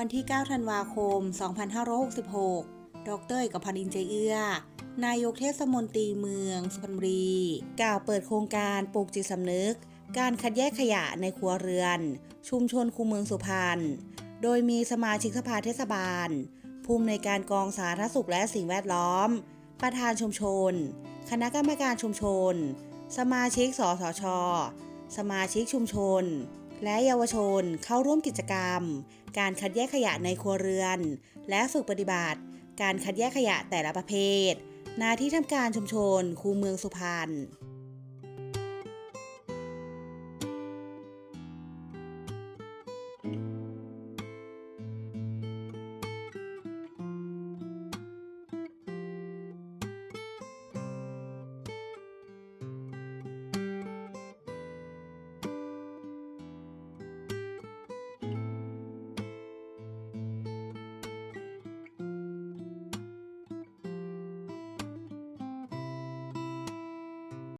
วันที่ 9 ธันวาคม 2566 ดรเอกพันธ์อินใจเอื้อ นายกเทศมนตรีเมืองสุพรรณบุรี กล่าวเปิดโครงการปลูกจิตสำนึก การคัดแยกขยะในครัวเรือน ชุมชนคูเมืองสุพรรณ โดยมีสมาชิกสภาเทศบาล ภูมิในการกองสาธารณสุขและสิ่งแวดล้อม ประธานชุมชน คณะกรรมการชุมชน สมาชิกสสช สมาชิกชุมชน และเยาวชนเข้าร่วมกิจกรรม การคัดแยกขยะในครัวเรือน และฝึกปฏิบัติ การคัดแยกขยะแต่ละประเภท นาที่ทำการชุมชน คูเมืองสุพรรณ